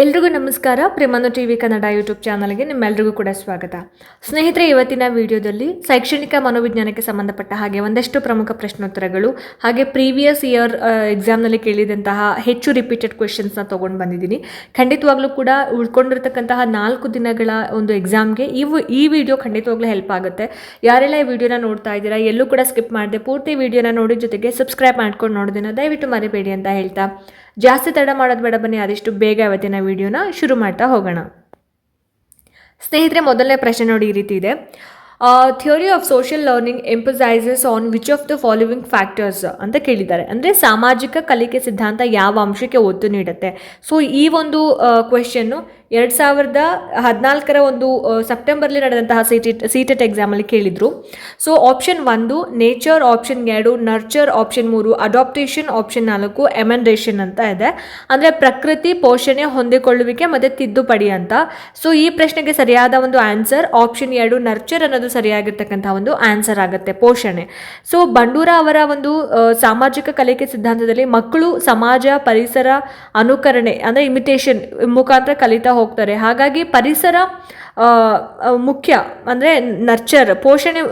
ಎಲ್ರಿಗೂ ನಮಸ್ಕಾರ. ಪ್ರೇಮನು ಟಿ ವಿ ಕನ್ನಡ ಯೂಟ್ಯೂಬ್ ಚಾನಲ್ಗೆ ನಿಮ್ಮೆಲ್ಲರಿಗೂ ಕೂಡ ಸ್ವಾಗತ. ಸ್ನೇಹಿತರೆ, ಇವತ್ತಿನ ವಿಡಿಯೋದಲ್ಲಿ ಶೈಕ್ಷಣಿಕ ಮನೋವಿಜ್ಞಾನಕ್ಕೆ ಸಂಬಂಧಪಟ್ಟ ಹಾಗೆ ಒಂದಷ್ಟು ಪ್ರಮುಖ ಪ್ರಶ್ನೋತ್ತರಗಳು ಹಾಗೆ ಪ್ರೀವಿಯಸ್ ಇಯರ್ ಎಕ್ಸಾಮ್ನಲ್ಲಿ ಕೇಳಿದಂತಹ ಹೆಚ್ಚು ರಿಪೀಟೆಡ್ ಕ್ವೆಶನ್ಸ್ನ ತೊಗೊಂಡು ಬಂದಿದ್ದೀನಿ. ಖಂಡಿತವಾಗ್ಲೂ ಕೂಡ ಉಳ್ಕೊಂಡಿರ್ತಕ್ಕಂತಹ ನಾಲ್ಕು ದಿನಗಳ ಒಂದು ಎಕ್ಸಾಮ್ಗೆ ಇವು ಈ ವಿಡಿಯೋ ಖಂಡಿತವಾಗ್ಲೂ ಹೆಲ್ಪ್ ಆಗುತ್ತೆ. ಯಾರೆಲ್ಲ ಈ ವಿಡಿಯೋನ ನೋಡ್ತಾ ಇದ್ದೀರಾ, ಎಲ್ಲೂ ಕೂಡ ಸ್ಕಿಪ್ ಮಾಡಿದೆ ಪೂರ್ತಿ ವಿಡಿಯೋನ ನೋಡಿದ ಜೊತೆಗೆ ಸಬ್ಸ್ಕ್ರೈಬ್ ಮಾಡ್ಕೊಂಡು ನೋಡೋದನ್ನು ದಯವಿಟ್ಟು ಮರಿಬೇಡಿ ಅಂತ ಹೇಳ್ತಾ ಜಾಸ್ತಿ ತಡ ಮಾಡೋದು ಬೇಡ ಬನ್ನಿ, ಆದಷ್ಟು ಬೇಗ ಇವತ್ತಿನ ವಿಡಿಯೋನ ಶುರು ಮಾಡ್ತಾ ಹೋಗೋಣ. ಸ್ನೇಹಿತರೆ, ಮೊದಲನೇ ಪ್ರಶ್ನೆ ನೋಡಿ, ಈ ರೀತಿ ಇದೆ. Theory of social learning emphasises on which of the following factors ಅಂತ ಕೇಳಿದ್ದಾರೆ. ಅಂದರೆ ಸಾಮಾಜಿಕ ಕಲಿಕೆ ಸಿದ್ಧಾಂತ ಯಾವ ಅಂಶಕ್ಕೆ ಒತ್ತು ನೀಡುತ್ತೆ? ಸೊ ಈ ಒಂದು ಕ್ವೆಶನ್ನು ಎರಡು ಸಾವಿರದ ಹದಿನಾಲ್ಕರ ಒಂದು ಸೆಪ್ಟೆಂಬರ್ಲಿ ನಡೆದಂತಹ ಸಿ ಸಿ ಟೆಟ್ ಎಕ್ಸಾಮಲ್ಲಿ ಕೇಳಿದರು. ಸೊ ಆಪ್ಷನ್ ಒಂದು ನೇಚರ್ ಆಪ್ಷನ್ ಎರಡು ನರ್ಚರ್ ಆಪ್ಷನ್ ಮೂರು ಅಡಾಪ್ಟೇಷನ್ ಆಪ್ಷನ್ ನಾಲ್ಕು ಎಮೆಂಡೇಷನ್ ಅಂತ ಇದೆ. ಅಂದರೆ ಪ್ರಕೃತಿ ಪೋಷಣೆ ಹೊಂದಿಕೊಳ್ಳುವಿಕೆ ಮತ್ತು ತಿದ್ದುಪಡಿ ಅಂತ. ಸೊ ಈ ಪ್ರಶ್ನೆಗೆ ಸರಿಯಾದ ಒಂದು ಆನ್ಸರ್ ಆಪ್ಷನ್ ಎರಡು ನರ್ಚರ್ ಅನ್ನೋದು ಸರಿಯಾಗಿರ್ತಕ್ಕಂಥ ಒಂದು ಆನ್ಸರ್ ಆಗುತ್ತೆ, ಪೋಷಣೆ. ಸೊ ಬಂಡೂರ ಅವರ ಒಂದು ಸಾಮಾಜಿಕ ಕಲಿಕೆ ಸಿದ್ಧಾಂತದಲ್ಲಿ ಮಕ್ಕಳು ಸಮಾಜ, ಪರಿಸರ ಅನುಕರಣೆ, ಅಂದರೆ ಇಮಿಟೇಷನ್ ಮುಖಾಂತರ ಕಲಿತಾ ಹೋಗ್ತಾರೆ. ಹಾಗಾಗಿ ಪರಿಸರ ಮುಖ್ಯ, ಅಂದರೆ ನರ್ಚರ್ ಪೋಷಣೆ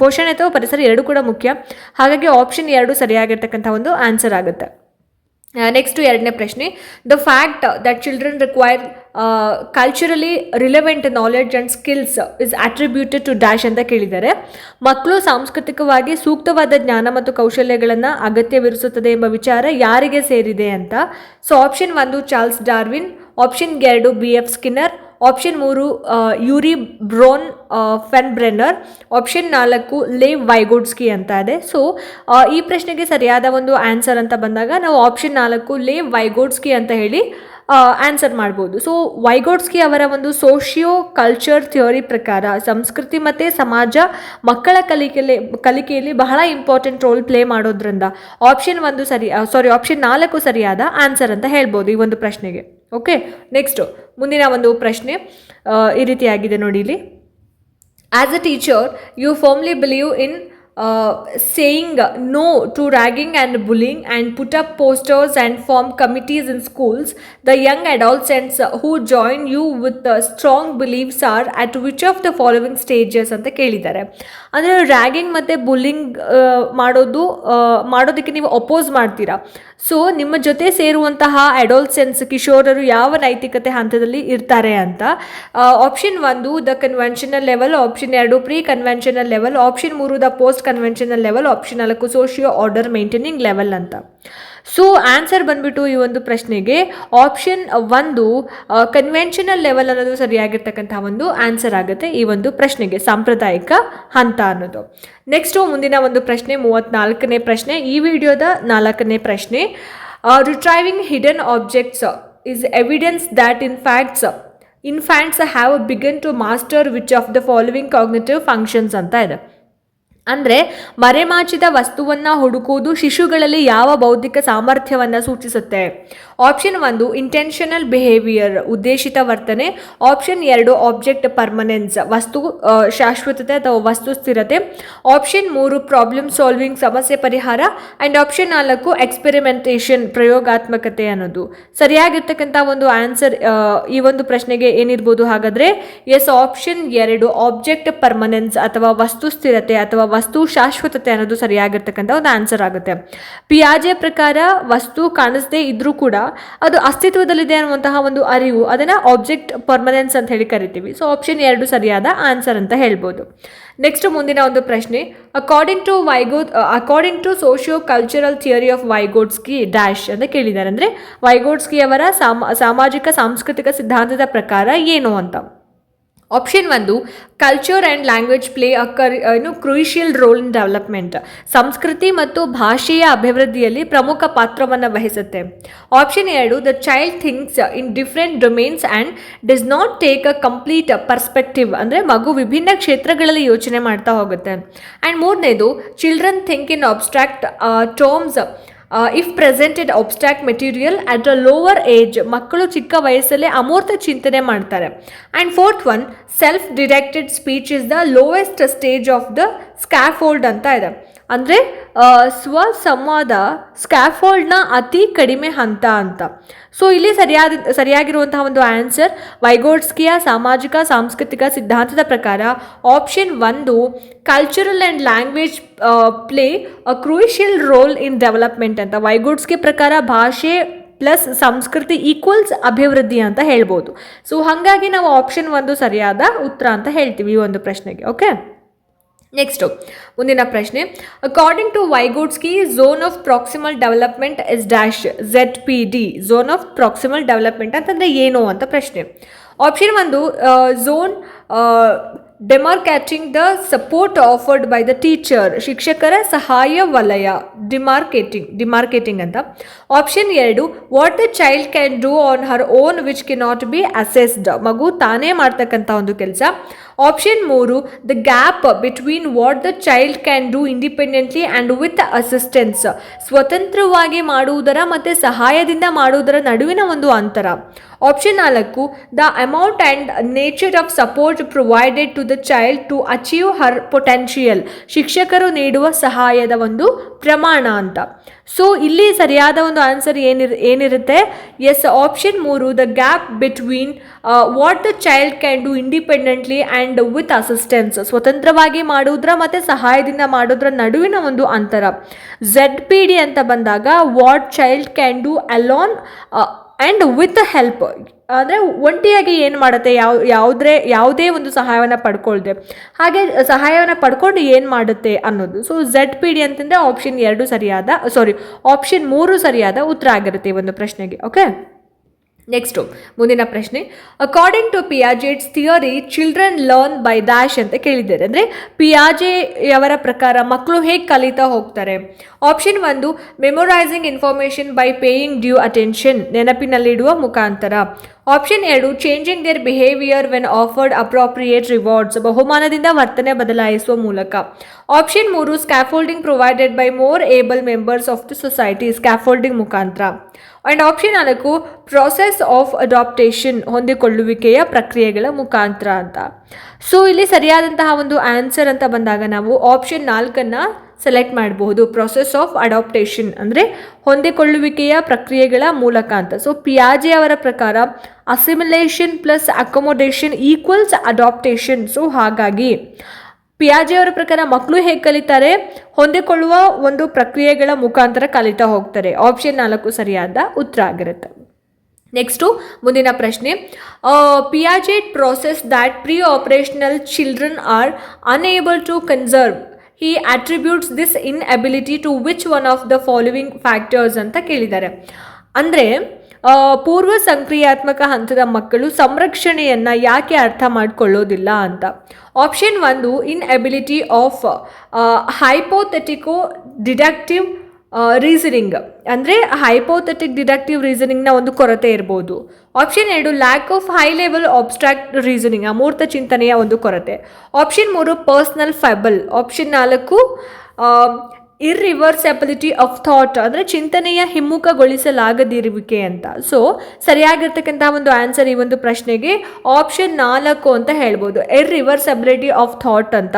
ಪೋಷಣೆ ಅಥವಾ ಪರಿಸರ ಎರಡು ಕೂಡ ಮುಖ್ಯ. ಹಾಗಾಗಿ ಆಪ್ಷನ್ ಎರಡು ಸರಿಯಾಗಿರ್ತಕ್ಕಂಥ ಒಂದು ಆನ್ಸರ್ ಆಗುತ್ತೆ. ನೆಕ್ಸ್ಟ್ ಎರಡನೇ ಪ್ರಶ್ನೆ the fact that children require culturally relevant knowledge and skills is attributed to dash ಅಂತ ಕೇಳಿದ್ದಾರೆ. ಮಕ್ಕಳು ಸಾಂಸ್ಕೃತಿಕವಾಗಿ ಸೂಕ್ತವಾದ ಜ್ಞಾನ ಮತ್ತು ಕೌಶಲ್ಯಗಳನ್ನು ಅಗತ್ಯವಿರಿಸುತ್ತದೆ ಎಂಬ ವಿಚಾರ ಯಾರಿಗೆ ಸೇರಿದೆ ಅಂತ? ಸೊ ಆಪ್ಷನ್ ಒಂದು, ಚಾರ್ಲ್ಸ್ ಡಾರ್ವಿನ್ ಆಪ್ಷನ್ ಎರಡು, ಬಿ ಎಫ್ ಸ್ಕಿನ್ನರ್ ಆಪ್ಷನ್ ಮೂರು Urie Bronfenbrenner option ನಾಲ್ಕು ಲೇವ್ ವೈಗೋಡ್ಸ್ಕಿ ಅಂತ ಇದೆ. ಸೊ ಈ ಪ್ರಶ್ನೆಗೆ ಸರಿಯಾದ ಒಂದು ಆನ್ಸರ್ ಅಂತ ಬಂದಾಗ ನಾವು ಆಪ್ಷನ್ ನಾಲ್ಕು ಲೇವ್ ವೈಗೋಡ್ಸ್ಕಿ ಅಂತ ಹೇಳಿ ಆನ್ಸರ್ ಮಾಡ್ಬೋದು. ಸೊ ವೈಗೋಡ್ಸ್ಕಿ ಅವರ ಒಂದು ಸೋಷಿಯೋ ಕಲ್ಚರ್ ಥಿಯೋರಿ ಪ್ರಕಾರ ಸಂಸ್ಕೃತಿ ಮತ್ತು ಸಮಾಜ ಮಕ್ಕಳ ಕಲಿಕೆಯಲ್ಲಿ ಕಲಿಕೆಯಲ್ಲಿ ಬಹಳ ಇಂಪಾರ್ಟೆಂಟ್ ರೋಲ್ ಪ್ಲೇ ಮಾಡೋದ್ರಿಂದ ಆಪ್ಷನ್ ಒಂದು ಸರಿ ಸಾರಿ ಆಪ್ಷನ್ ನಾಲ್ಕು ಸರಿಯಾದ ಆನ್ಸರ್ ಅಂತ ಹೇಳ್ಬೋದು ಈ ಒಂದು ಪ್ರಶ್ನೆಗೆ. ಓಕೆ ನೆಕ್ಸ್ಟು ಮುಂದಿನ ಒಂದು ಪ್ರಶ್ನೆ ಈ ರೀತಿಯಾಗಿದೆ ನೋಡಿ ಇಲ್ಲಿ. As a teacher you firmly believe in saying no to ragging and bullying and put up posters and form committees in schools the young adolescents who join you with strong believes are at which of the following stages ಅಂತ ಕೇಳಿದ್ದಾರೆ. ಅಂದರೆ ragging ಮತ್ತು bullying ಮಾಡೋದು ಮಾಡೋದಕ್ಕೆ ನೀವು oppose ಮಾಡ್ತೀರಾ? So ನಿಮ್ಮ ಜೊತೆ ಸೇರುವಂತಹ ಅಡೋಲ್ಸೆನ್ಸ್ ಕಿಶೋರರು ಯಾವ ನೈತಿಕತೆ ಹಂತದಲ್ಲಿ ಇರ್ತಾರೆ ಅಂತ ಆಪ್ಷನ್ ಒಂದು ದ ಕನ್ವೆನ್ಷನಲ್ ಲೆವೆಲ್ ಆಪ್ಷನ್ ಎರಡು ಪ್ರೀ ಕನ್ವೆನ್ಷನಲ್ ಲೆವೆಲ್ ಆಪ್ಷನ್ ಮೂರು the post conventional level option ನಾಲ್ಕು ಸೋಷಿಯೋ ಆರ್ಡರ್ ಮೇಂಟೈನಿಂಗ್ ಲೆವೆಲ್ ಅಂತ. ಸೊ ಆನ್ಸರ್ ಬಂದ್ಬಿಟ್ಟು ಈ ಒಂದು ಪ್ರಶ್ನೆಗೆ ಆಪ್ಷನ್ ಒಂದು ಕನ್ವೆನ್ಷನಲ್ ಲೆವೆಲ್ ಅನ್ನೋದು ಸರಿಯಾಗಿರ್ತಕ್ಕಂಥ ಒಂದು ಆನ್ಸರ್ ಆಗುತ್ತೆ ಈ ಒಂದು ಪ್ರಶ್ನೆಗೆ, ಸಾಂಪ್ರದಾಯಿಕ ಹಂತ ಅನ್ನೋದು. ನೆಕ್ಸ್ಟು ಮುಂದಿನ ಒಂದು ಪ್ರಶ್ನೆ ಮೂವತ್ತ್ನಾಲ್ಕನೇ ಪ್ರಶ್ನೆ. ಈ ವಿಡಿಯೋದ ನಾಲ್ಕನೇ ಪ್ರಶ್ನೆ retrieving hidden objects is evidence that in facts infants have begun to master which of the following cognitive functions ಅಂತ ಇದೆ. ಅಂದರೆ ಮರೆಮಾಚಿದ ವಸ್ತುವನ್ನು ಹುಡುಕುವುದು ಶಿಶುಗಳಲ್ಲಿ ಯಾವ ಬೌದ್ಧಿಕ ಸಾಮರ್ಥ್ಯವನ್ನು ಸೂಚಿಸುತ್ತೆ? ಆಪ್ಷನ್ ಒಂದು ಇಂಟೆನ್ಷನಲ್ ಬಿಹೇವಿಯರ್ ಉದ್ದೇಶಿತ ವರ್ತನೆ. ಆಪ್ಷನ್ ಎರಡು ಆಬ್ಜೆಕ್ಟ್ ಪರ್ಮನೆನ್ಸ್ ವಸ್ತು ಶಾಶ್ವತತೆ ಅಥವಾ ವಸ್ತು ಸ್ಥಿರತೆ. ಆಪ್ಷನ್ ಮೂರು ಪ್ರಾಬ್ಲಮ್ ಸಾಲ್ವಿಂಗ್ ಸಮಸ್ಯೆ ಪರಿಹಾರ. ಆ್ಯಂಡ್ ಆಪ್ಷನ್ ನಾಲ್ಕು ಎಕ್ಸ್ಪೆರಿಮೆಂಟೇಷನ್ ಪ್ರಯೋಗಾತ್ಮಕತೆ ಅನ್ನೋದು. ಸರಿಯಾಗಿರ್ತಕ್ಕಂಥ ಒಂದು ಆನ್ಸರ್ ಈ ಒಂದು ಪ್ರಶ್ನೆಗೆ ಏನಿರ್ಬೋದು ಹಾಗಾದರೆ? ಎಸ್ ಆಪ್ಷನ್ ಎರಡು ಆಬ್ಜೆಕ್ಟ್ ಪರ್ಮನೆನ್ಸ್ ಅಥವಾ ವಸ್ತು ಸ್ಥಿರತೆ ಅಥವಾ ವಸ್ತು ಶಾಶ್ವತತೆ ಅನ್ನೋದು ಸರಿಯಾಗಿರ್ತಕ್ಕಂಥ ಒಂದು ಆನ್ಸರ್ ಆಗುತ್ತೆ. ಪಿಯಾಜೆ ಪ್ರಕಾರ ವಸ್ತು ಕಾಣಿಸದೇ ಇದ್ರೂ ಕೂಡ ಅದು ಅಸ್ತಿತ್ವದಲ್ಲಿದೆ ಅನ್ನುವಂತಹ ಒಂದು ಅರಿವು, ಅದನ್ನು ಆಬ್ಜೆಕ್ಟ್ ಪರ್ಮನೆನ್ಸ್ ಅಂತ ಹೇಳಿ ಕರಿತೀವಿ. ಸೊ ಆಪ್ಷನ್ ಎರಡು ಸರಿಯಾದ ಆನ್ಸರ್ ಅಂತ ಹೇಳ್ಬೋದು. ನೆಕ್ಸ್ಟ್ ಮುಂದಿನ ಒಂದು ಪ್ರಶ್ನೆ according to ವೈಗೋ according to socio cultural theory of Vygotsky dash ಅಂತ ಕೇಳಿದ್ದಾರೆ. ಅಂದರೆ ವೈಗೋಡ್ಸ್ಕಿ ಅವರ ಸಾಮ, ಸಾಮಾಜಿಕ, ಸಾಂಸ್ಕೃತಿಕ ಸಿದ್ಧಾಂತದ ಪ್ರಕಾರ ಏನು ಅಂತ? ಆಪ್ಷನ್ ಒಂದು culture and language play a ಕರ್ ಏನು ಕ್ರೂಷಿಯಲ್ ರೋಲ್ ಇನ್ ಡೆವಲಪ್ಮೆಂಟ್ ಸಂಸ್ಕೃತಿ ಮತ್ತು ಭಾಷೆಯ ಅಭಿವೃದ್ಧಿಯಲ್ಲಿ ಪ್ರಮುಖ ಪಾತ್ರವನ್ನು ವಹಿಸುತ್ತೆ. ಆಪ್ಷನ್ ಎರಡು the child things in different domains and does not take a complete perspective ಅಂದರೆ ಮಗು ವಿಭಿನ್ನ ಕ್ಷೇತ್ರಗಳಲ್ಲಿ ಯೋಚನೆ ಮಾಡ್ತಾ ಹೋಗುತ್ತೆ. ಆ್ಯಂಡ್ ಮೂರನೇದು children think in abstract terms if presented abstract material at a lower age ಮಕ್ಕಳು ಚಿಕ್ಕ ವಯಸ್ಸಲ್ಲೇ ಅಮೂರ್ತ ಚಿಂತನೆ ಮಾಡ್ತಾರೆ. And fourth one self directed speech is the lowest stage of the scaffold ಅಂತ ಇದೆ. ಅಂದರೆ ಸ್ವಸಂವಾದ ಸ್ಕ್ಯಾಫೋಲ್ಡ್ನ ಅತಿ ಕಡಿಮೆ ಹಂತ ಅಂತ. ಸೊ ಇಲ್ಲಿ ಸರಿಯಾದ, ಸರಿಯಾಗಿರುವಂತಹ ಒಂದು ಆನ್ಸರ್ ವೈಗೋಡ್ಸ್ಕಿಯ ಸಾಮಾಜಿಕ, ಸಾಂಸ್ಕೃತಿಕ ಸಿದ್ಧಾಂತದ ಪ್ರಕಾರ ಆಪ್ಷನ್ ಒಂದು cultural and language play a crucial role in development ಅಂತ. ವೈಗೋಡ್ಸ್ಕಿ ಪ್ರಕಾರ ಭಾಷೆ ಪ್ಲಸ್ ಸಂಸ್ಕೃತಿ ಈಕ್ವಲ್ಸ್ ಅಭಿವೃದ್ಧಿ ಅಂತ ಹೇಳ್ಬೋದು. ಸೊ ಹಾಗಾಗಿ ನಾವು ಆಪ್ಷನ್ ಒಂದು ಸರಿಯಾದ ಉತ್ತರ ಅಂತ ಹೇಳ್ತೀವಿ ಈ ಒಂದು ಪ್ರಶ್ನೆಗೆ ಓಕೆ ನೆಕ್ಸ್ಟು ಮುಂದಿನ ಪ್ರಶ್ನೆ. According to Vygotsky zone of proximal development is dash Z P D zone of proximal development ಅಂತಂದರೆ ಏನು ಅಂತ ಪ್ರಶ್ನೆ. ಆಪ್ಷನ್ ಒಂದು zone demarcating the support afforded by the teacher, ಶಿಕ್ಷಕರ ಸಹಾಯ ವಲಯ. ಡಿಮಾರ್ಕೆಟಿಂಗ್ ಡಿಮಾರ್ಕೆಟಿಂಗ್ ಅಂತ. ಆಪ್ಷನ್ ಎರಡು, what the child can do on her own which can not be assessed. ಮಗು ತಾನೇ ಮಾಡ್ತಕ್ಕಂಥ ಒಂದು ಕೆಲಸ. ಆಪ್ಷನ್ ಮೂರು, the gap between what the child can do independently and with assistance. ಸ್ವತಂತ್ರವಾಗಿ ಮಾಡುವುದರ ಮತ್ತು ಸಹಾಯದಿಂದ ಮಾಡುವುದರ ನಡುವಿನ ಒಂದು ಅಂತರ. ಆಪ್ಷನ್ ನಾಲ್ಕು the amount and nature of support provided to the child to achieve her potential ಶಿಕ್ಷಕರು ನೀಡುವ ಸಹಾಯದ ಒಂದು ಪ್ರಮಾಣ ಅಂತ. ಸೊ ಇಲ್ಲಿ ಸರಿಯಾದ ಒಂದು ಆನ್ಸರ್ ಏನಿರ್, ಏನಿರುತ್ತೆ? ಎಸ್ ಆಪ್ಷನ್ ಮೂರು the gap between what the child can do independently and with assistance ಸ್ವತಂತ್ರವಾಗಿ ಮಾಡುವುದರ ಮತ್ತು ಸಹಾಯದಿಂದ ಮಾಡೋದ್ರ ನಡುವಿನ ಒಂದು ಅಂತರ. ಝೆಡ್ ಪಿ ಡಿ ಅಂತ ಬಂದಾಗ what child can do alone and with help ಅಂದರೆ ಒಂಟಿಯಾಗಿ ಏನು ಮಾಡುತ್ತೆ? ಯಾವ ಯಾವುದೇ ಯಾವುದೇ ಒಂದು ಸಹಾಯವನ್ನು ಪಡ್ಕೊಳ್ದೆ. ಹಾಗೆ ಸಹಾಯವನ್ನು ಪಡ್ಕೊಂಡು ಏನು ಮಾಡುತ್ತೆ ಅನ್ನೋದು. ಸೊ ಝೆಡ್ ಪಿ ಡಿ ಅಂತಂದರೆ ಆಪ್ಷನ್ ಎರಡು ಸರಿಯಾದ ಸಾರಿ ಆಪ್ಷನ್ ಮೂರು ಸರಿಯಾದ ಉತ್ತರ ಆಗಿರುತ್ತೆ ಈ ಒಂದು ಪ್ರಶ್ನೆಗೆ ಓಕೆ ನೆಕ್ಸ್ಟು ಮುಂದಿನ ಪ್ರಶ್ನೆ. According to Piaget's theory children learn by dash ಅಂತ ಕೇಳಿದ್ದಾರೆ. ಅಂದರೆ ಪಿಯಾಜೆಯವರ ಪ್ರಕಾರ ಮಕ್ಕಳು ಹೇಗೆ ಕಲಿತಾ ಹೋಗ್ತಾರೆ? ಆಪ್ಷನ್ ಒಂದು memorising information by paying due attention ನೆನಪಿನಲ್ಲಿಡುವ ಮುಖಾಂತರ. ಆಪ್ಷನ್ ಎರಡು changing their behaviour when afforded appropriate rewards ಬಹುಮಾನದಿಂದ ವರ್ತನೆ ಬದಲಾಯಿಸುವ ಮೂಲಕ. ಆಪ್ಷನ್ ಮೂರು scaffolding provided by more able members of the society scaffolding ಮುಖಾಂತರ. ಆ್ಯಂಡ್ ಆಪ್ಷನ್ ನಾಲ್ಕು ಪ್ರೋಸೆಸ್ ಆಫ್ ಅಡಾಪ್ಟೇಷನ್ ಹೊಂದಿಕೊಳ್ಳುವಿಕೆಯ ಪ್ರಕ್ರಿಯೆಗಳ ಮುಖಾಂತರ ಅಂತ. ಸೊ ಇಲ್ಲಿ ಸರಿಯಾದಂತಹ ಒಂದು ಆನ್ಸರ್ ಅಂತ ಬಂದಾಗ ನಾವು ಆಪ್ಷನ್ ನಾಲ್ಕನ್ನು ಸೆಲೆಕ್ಟ್ ಮಾಡಬಹುದು. ಪ್ರೊಸೆಸ್ ಆಫ್ ಅಡಾಪ್ಟೇಷನ್ ಅಂದರೆ ಹೊಂದಿಕೊಳ್ಳುವಿಕೆಯ ಪ್ರಕ್ರಿಯೆಗಳ ಮೂಲಕ ಅಂತ. ಸೊ ಪಿಯಾಜೆ ಅವರ ಪ್ರಕಾರ assimilation plus accommodation equals adaptation so ಹಾಗಾಗಿ ಪಿಯಾಜೆ ಅವರ ಪ್ರಕಾರ ಮಕ್ಕಳು ಹೇಗೆ ಕಲಿತಾರೆ? ಹೊಂದಿಕೊಳ್ಳುವ ಒಂದು ಪ್ರಕ್ರಿಯೆಗಳ ಮುಖಾಂತರ ಕಲಿತಾ ಹೋಗ್ತಾರೆ. ಆಪ್ಷನ್ ನಾಲ್ಕು ಸರಿಯಾದ ಉತ್ತರ ಆಗಿರುತ್ತೆ. ನೆಕ್ಸ್ಟು ಮುಂದಿನ ಪ್ರಶ್ನೆ. Piaget process that pre operational children are unable to conserve he attributes this in ability to which one of the following factors ಅಂತ ಕೇಳಿದ್ದಾರೆ. ಅಂದರೆ ಪೂರ್ವ ಸಂಕ್ರಿಯಾತ್ಮಕ ಹಂತದ ಮಕ್ಕಳು ಸಂರಕ್ಷಣೆಯನ್ನು ಯಾಕೆ ಅರ್ಥ ಮಾಡಿಕೊಳ್ಳೋದಿಲ್ಲ ಅಂತ. ಆಪ್ಷನ್ ಒಂದು in ability of hypothetico deductive reasoning ಅಂದರೆ ಹೈಪೋಥೆಟಿಕ್ ಡಿಡಕ್ಟಿವ್ ರೀಸನಿಂಗ್ನ ಒಂದು ಕೊರತೆ ಇರ್ಬೋದು. ಆಪ್ಷನ್ ಎರಡು lack of high level abstract reasoning ಅಮೂರ್ತ ಚಿಂತನೆಯ ಒಂದು ಕೊರತೆ. ಆಪ್ಷನ್ ಮೂರು ಪರ್ಸ್ನಲ್ ಫೈಬಲ್ ಆಪ್ಷನ್ ನಾಲ್ಕು ಇರ್ರಿವರ್ಸಬಿಲಿಟಿ ಆಫ್ ಥಾಟ್ ಅಂದರೆ ಚಿಂತನೆಯ ಹಿಮ್ಮುಖಗೊಳಿಸಲಾಗದಿರುವಿಕೆ ಅಂತ. ಸೊ ಸರಿಯಾಗಿರ್ತಕ್ಕಂಥ ಒಂದು ಆನ್ಸರ್ ಈ ಒಂದು ಪ್ರಶ್ನೆಗೆ ಆಪ್ಷನ್ ನಾಲ್ಕು ಅಂತ ಹೇಳ್ಬೋದು. ಇರ್ರಿವರ್ಸಬಿಲಿಟಿ ಆಫ್ ಥಾಟ್ ಅಂತ.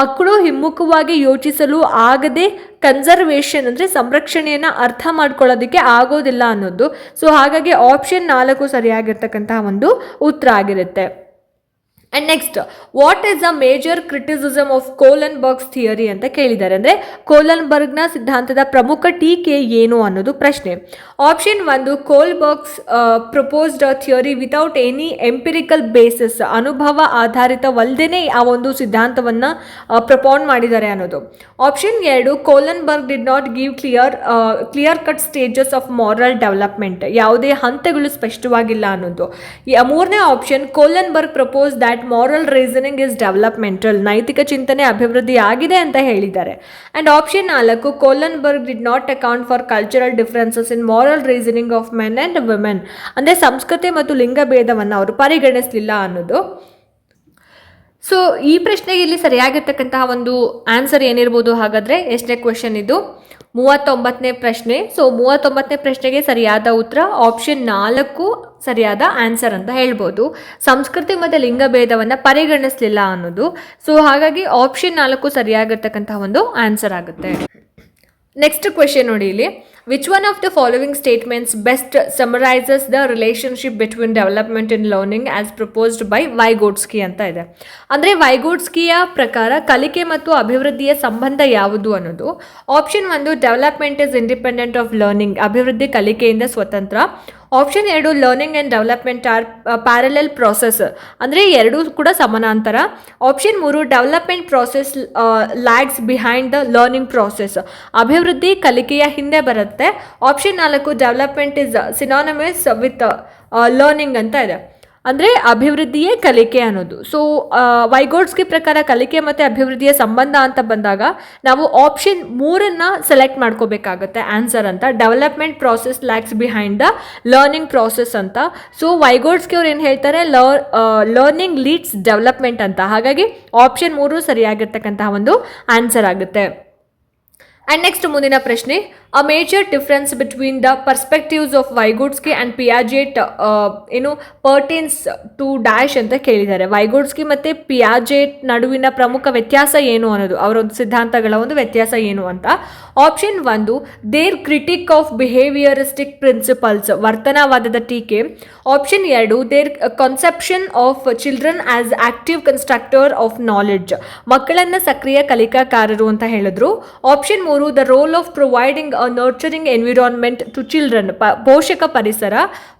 ಮಕ್ಕಳು ಹಿಮ್ಮುಖವಾಗಿ ಯೋಚಿಸಲು ಆಗದೆ ಕನ್ಸರ್ವೇಷನ್ ಅಂದರೆ ಸಂರಕ್ಷಣೆಯನ್ನು ಅರ್ಥ ಮಾಡ್ಕೊಳ್ಳೋದಕ್ಕೆ ಆಗೋದಿಲ್ಲ ಅನ್ನೋದು. ಸೊ ಹಾಗಾಗಿ ಆಪ್ಷನ್ ನಾಲ್ಕು ಸರಿಯಾಗಿರ್ತಕ್ಕಂತಹ ಒಂದು ಉತ್ತರ ಆಗಿರುತ್ತೆ. And next what is a major criticism of Kohlberg's theory ಅಂತ ಕೇಳಿದ್ದಾರೆ. ಅಂದರೆ ಕೋಲನ್ ಬರ್ಗ್ನ ಸಿದ್ಧಾಂತದ ಪ್ರಮುಖ ಟೀಕೆ ಏನು ಅನ್ನೋದು ಪ್ರಶ್ನೆ. ಆಪ್ಷನ್ ಒಂದು Kohlberg's proposed a theory without any empirical basis ಅನುಭವ ಆಧಾರಿತವಲ್ಲದೇ ಆ ಒಂದು ಸಿದ್ಧಾಂತವನ್ನು ಪ್ರಪೋನ್ ಮಾಡಿದ್ದಾರೆ ಅನ್ನೋದು. ಆಪ್ಷನ್ ಎರಡು Kohlberg did not give clear clear cut stages of moral development ಯಾವುದೇ ಹಂತಗಳು ಸ್ಪಷ್ಟವಾಗಿಲ್ಲ ಅನ್ನೋದು. ಮೂರನೇ option Kohlberg propose that moral reasoning is developmental ನೈತಿಕ ಚಿಂತನೆ ಅಭಿವೃದ್ಧಿ ಆಗಿದೆ ಅಂತ ಹೇಳಿದ್ದಾರೆ. ಆ್ಯಂಡ್ ಆಪ್ಷನ್ ನಾಲ್ಕು Kohlberg did not account for cultural differences in moral reasoning of men and women ಅಂದರೆ ಸಂಸ್ಕೃತಿ ಮತ್ತು ಲಿಂಗಭೇದವನ್ನು ಅವರು ಪರಿಗಣಿಸಲಿಲ್ಲ ಅನ್ನೋದು. ಸೊ ಈ ಪ್ರಶ್ನೆಗೆ ಇಲ್ಲಿ ಸರಿಯಾಗಿರ್ತಕ್ಕಂತಹ ಒಂದು ಆನ್ಸರ್ ಏನಿರ್ಬೋದು ಹಾಗಾದರೆ? ಎಷ್ಟನೇ ಕ್ವೆಶನ್ ಇದು? ಮೂವತ್ತೊಂಬತ್ತನೇ ಪ್ರಶ್ನೆ. ಸೊ ಮೂವತ್ತೊಂಬತ್ತನೇ ಪ್ರಶ್ನೆಗೆ ಸರಿಯಾದ ಉತ್ತರ ಆಪ್ಷನ್ ನಾಲ್ಕು ಸರಿಯಾದ ಆನ್ಸರ್ ಅಂತ ಹೇಳ್ಬೋದು. ಸಂಸ್ಕೃತಿ ಮತ್ತು ಲಿಂಗಭೇದವನ್ನು ಪರಿಗಣಿಸಲಿಲ್ಲ ಅನ್ನೋದು. ಸೊ ಹಾಗಾಗಿ ಆಪ್ಷನ್ ನಾಲ್ಕು ಸರಿಯಾಗಿರ್ತಕ್ಕಂತಹ ಒಂದು ಆನ್ಸರ್ ಆಗುತ್ತೆ. ನೆಕ್ಸ್ಟ್ ಕ್ವೆಶನ್ ನೋಡಿ ಇಲ್ಲಿ. Which one of the following statements best summarises the relationship between development in learning as proposed by Vygotsky ಅಂತ ಇದೆ? ಅಂದರೆ ವೈಗೋಡ್ಸ್ಕಿಯ ಪ್ರಕಾರ ಕಲಿಕೆ ಮತ್ತು ಅಭಿವೃದ್ಧಿಯ ಸಂಬಂಧ ಯಾವುದು ಅನ್ನೋದು. ಆಪ್ಷನ್ ಒಂದು development is independent of learning ಅಭಿವೃದ್ಧಿ ಕಲಿಕೆಯಿಂದ ಸ್ವತಂತ್ರ. ಆಪ್ಷನ್ ಎರಡು learning and development are parallel process ಅಂದರೆ ಎರಡೂ ಕೂಡ ಸಮಾನಾಂತರ. ಆಪ್ಷನ್ ಮೂರು development process lags behind the learning process ಅಭಿವೃದ್ಧಿ ಕಲಿಕೆಯ ಹಿಂದೆ ಬರುತ್ತೆ. ಆಪ್ಷನ್ ನಾಲ್ಕು development is synonymous with learning ಅಂತ ಇದೆ. ಅಂದರೆ ಅಭಿವೃದ್ಧಿಯೇ ಕಲಿಕೆ ಅನ್ನೋದು. ಸೊ ವೈಗೋಡ್ಸ್ಗೆ ಪ್ರಕಾರ ಕಲಿಕೆ ಮತ್ತು ಅಭಿವೃದ್ಧಿಯ ಸಂಬಂಧ ಅಂತ ಬಂದಾಗ ನಾವು ಆಪ್ಷನ್ ಮೂರನ್ನು ಸೆಲೆಕ್ಟ್ ಮಾಡ್ಕೋಬೇಕಾಗುತ್ತೆ. ಆನ್ಸರ್ ಅಂತ. Development process lacks behind the learning process ಅಂತ. ಸೊ ವೈಗೋಡ್ಸ್ಗೆ ಅವ್ರು ಏನು ಹೇಳ್ತಾರೆ? ಲರ್ ಲರ್ನಿಂಗ್ ಲೀಡ್ಸ್ ಡೆವಲಪ್ಮೆಂಟ್ ಅಂತ. ಹಾಗಾಗಿ ಆಪ್ಷನ್ ಮೂರು ಸರಿಯಾಗಿರ್ತಕ್ಕಂತಹ ಒಂದು ಆನ್ಸರ್ ಆಗುತ್ತೆ. ಆ್ಯಂಡ್ ನೆಕ್ಸ್ಟ್ ಮುಂದಿನ ಪ್ರಶ್ನೆ a major difference between the perspectives of Vygotsky and Piaget ಏನು ಪರ್ಟೇನ್ಸ್ ಟು ಡ್ಯಾಶ್ ಅಂತ ಕೇಳಿದ್ದಾರೆ. ವೈಗೋಡ್ಸ್ಕಿ ಮತ್ತು ಪಿಯಾಜೆಟ್ ನಡುವಿನ ಪ್ರಮುಖ ವ್ಯತ್ಯಾಸ ಏನು ಅನ್ನೋದು ಅವರ ಒಂದು ಸಿದ್ಧಾಂತಗಳ ಒಂದು ವ್ಯತ್ಯಾಸ ಏನು ಅಂತ. ಆಪ್ಷನ್ ಒಂದು their critic of behaviouristic principles ವರ್ತನವಾದದ ಟೀಕೆ. ಆಪ್ಷನ್ ಎರಡು their conception of children as active constructor of knowledge ಮಕ್ಕಳನ್ನು ಸಕ್ರಿಯ ಕಲಿಕಾಕಾರರು ಅಂತ ಹೇಳಿದ್ರು. ಆಪ್ಷನ್ ಮೂರು the role of providing a nurturing environment to children ಪ, ಪೋಷಕ ಪರಿಸರ.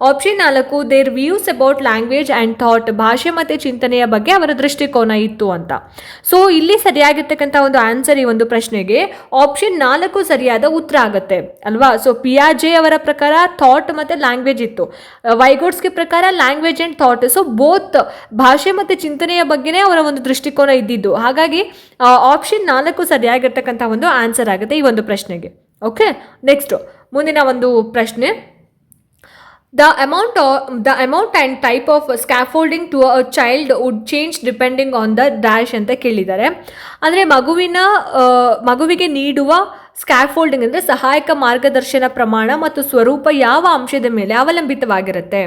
ಆಪ್ಷನ್ ನಾಲ್ಕು their views about language and thought ಭಾಷೆ ಮತ್ತು ಚಿಂತನೆಯ ಬಗ್ಗೆ ಅವರ ದೃಷ್ಟಿಕೋನ ಇತ್ತು ಅಂತ. ಸೊ ಇಲ್ಲಿ ಸರಿಯಾಗಿರ್ತಕ್ಕಂಥ ಒಂದು ಆನ್ಸರ್ ಈ ಒಂದು ಪ್ರಶ್ನೆಗೆ. ಆಪ್ಷನ್ ನಾಲ್ಕು ಸರಿಯಾದ ಉತ್ತರ ಆಗುತ್ತೆ. ಅಲ್ವಾ? ಸೊ ಪಿಯಾಜೆ ಅವರ ಪ್ರಕಾರ ಥಾಟ್ ಮತ್ತು ಲ್ಯಾಂಗ್ವೇಜ್ ಇತ್ತು. ವೈಗೋಡ್ಸ್ಗೆ ಪ್ರಕಾರ language and thought so both ಭಾಷೆ ಮತ್ತು ಚಿಂತನೆಯ ಬಗ್ಗೆನೇ ಅವರ ಒಂದು ದೃಷ್ಟಿಕೋನ ಇದ್ದಿದ್ದು. ಹಾಗಾಗಿ ಆಪ್ಷನ್ ನಾಲ್ಕು ಸರಿಯಾಗಿರ್ತಕ್ಕಂಥ ಒಂದು ಆನ್ಸರ್ ಆಗುತ್ತೆ. ಈ ಒಂದು ಪ್ರಶ್ನೆಗೆ. ಓಕೆ ನೆಕ್ಸ್ಟ್ ಮುಂದಿನ ಒಂದು ಪ್ರಶ್ನೆ. The amount the amount and type of scaffolding to a child would change depending on the dash ಅಂತ ಕೇಳಿದ್ದಾರೆ. ಅಂದರೆ ಮಗುವಿನ ಮಗುವಿಗೆ ನೀಡುವ ಸ್ಕ್ಯಾಫೋಲ್ಡಿಂಗ್ ಅಂದರೆ ಸಹಾಯಕ ಮಾರ್ಗದರ್ಶನ ಪ್ರಮಾಣ ಮತ್ತು ಸ್ವರೂಪ ಯಾವ ಅಂಶದ ಮೇಲೆ ಅವಲಂಬಿತವಾಗಿರುತ್ತೆ.